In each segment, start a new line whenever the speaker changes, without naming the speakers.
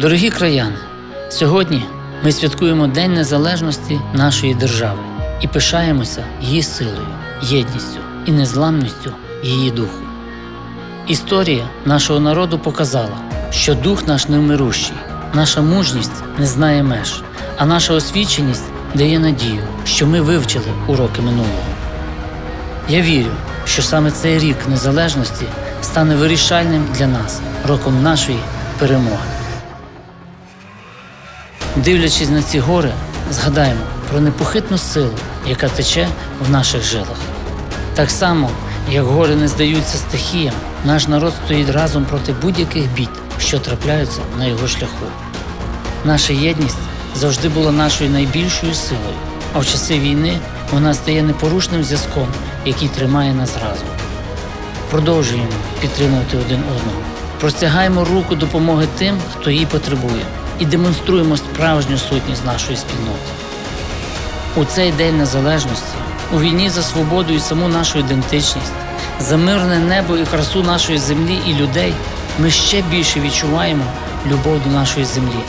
Дорогі краяни, сьогодні ми святкуємо День Незалежності нашої держави і пишаємося її силою, єдністю і незламністю її духу. Історія нашого народу показала, що дух наш невмирущий, наша мужність не знає меж, а наша освіченість дає надію, що ми вивчили уроки минулого. Я вірю, що саме цей рік незалежності стане вирішальним для нас роком нашої перемоги. Дивлячись на ці гори, згадаємо про непохитну силу, яка тече в наших жилах. Так само, як гори не здаються стихіям, наш народ стоїть разом проти будь-яких бід, що трапляються на його шляху. Наша єдність завжди була нашою найбільшою силою, а в часи війни вона стає непорушним зв'язком, який тримає нас разом. Продовжуємо підтримувати один одного, простягаємо руку допомоги тим, хто її потребує, і демонструємо справжню сутність нашої спільноти. У цей день незалежності, у війні за свободу і саму нашу ідентичність, за мирне небо і красу нашої землі і людей, ми ще більше відчуваємо любов до нашої землі,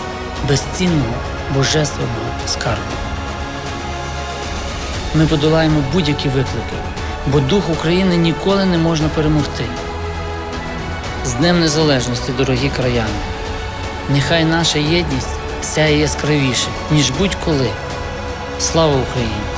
безцінного божественного скарбу. Ми подолаємо будь-які виклики, бо дух України ніколи не можна перемогти. З Днем Незалежності, дорогі краяни! Нехай наша єдність сяє яскравіше, ніж будь-коли. Слава Україні!